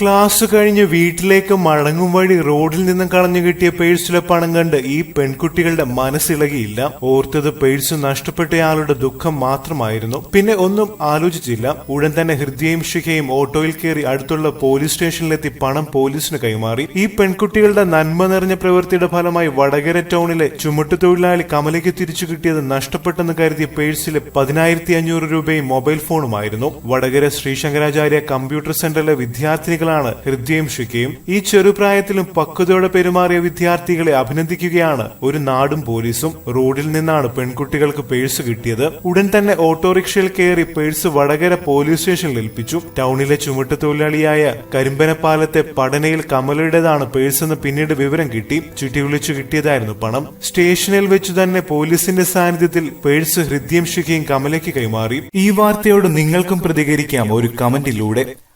Class കഴിഞ്ഞ് വീട്ടിലേക്ക് മടങ്ങും വഴി റോഡിൽ നിന്നും കളഞ്ഞു കിട്ടിയ പേഴ്സിലെ പണം കണ്ട് ഈ പെൺകുട്ടികളുടെ മനസ്സിളകിയില്ല. ഓർത്തത് പേഴ്സ് നഷ്ടപ്പെട്ടയാളുടെ ദുഃഖം മാത്രമായിരുന്നു. പിന്നെ ഒന്നും ആലോചിച്ചില്ല. ഉടൻ തന്നെ ഹൃദയയും ശിഖയും ഓട്ടോയിൽ കയറി അടുത്തുള്ള പോലീസ് സ്റ്റേഷനിലെത്തി പണം പോലീസിന് കൈമാറി. ഈ പെൺകുട്ടികളുടെ നന്മ നിറഞ്ഞ പ്രവൃത്തിയുടെ ഫലമായി വടകര ടൗണിലെ ചുമട്ടുതൊഴിലാളി കമലയ്ക്ക് തിരിച്ചു കിട്ടിയത് നഷ്ടപ്പെട്ടെന്ന് കരുതിയ പേഴ്സിലെ പതിനായിരത്തി അഞ്ഞൂറ് രൂപയും മൊബൈൽ ഫോണുമായിരുന്നു. വടകര ശ്രീശങ്കരാചാര്യ കമ്പ്യൂട്ടർ സെന്ററിലെ വിദ്യാർത്ഥിനികളാണ് ഹൃദയം ശിഖയും ഈ ചെറുപ്രായത്തിലും പക്വതയോടെ പെരുമാറിയ വിദ്യാർത്ഥികളെ അഭിനന്ദിക്കുകയാണ്. ഒരു നാടും പോലീസും റോഡിൽ നിന്നാണ് പെൺകുട്ടികൾക്ക് പേഴ്സ് കിട്ടിയത്. ഉടൻ തന്നെ ഓട്ടോറിക്ഷയിൽ കയറി പേഴ്സ് വടകര പോലീസ് സ്റ്റേഷനിൽ ഏൽപ്പിച്ചു. ടൗണിലെ ചുമട്ട് തൊഴിലാളിയായ കരിമ്പനപ്പാലത്തെ പടനയിൽ കമലയുടേതാണ് പേഴ്സ് എന്ന് പിന്നീട് വിവരം കിട്ടി. ചുറ്റി വിളിച്ചു കിട്ടിയതായിരുന്നു പണം. സ്റ്റേഷനിൽ വെച്ച് തന്നെ പോലീസിന്റെ സാന്നിധ്യത്തിൽ പേഴ്സ് ഹൃദയം ശിഖയും കമലയ്ക്ക് കൈമാറി. ഈ വാർത്തയോട് നിങ്ങൾക്കും പ്രതികരിക്കാം ഒരു കമന്റിലൂടെ.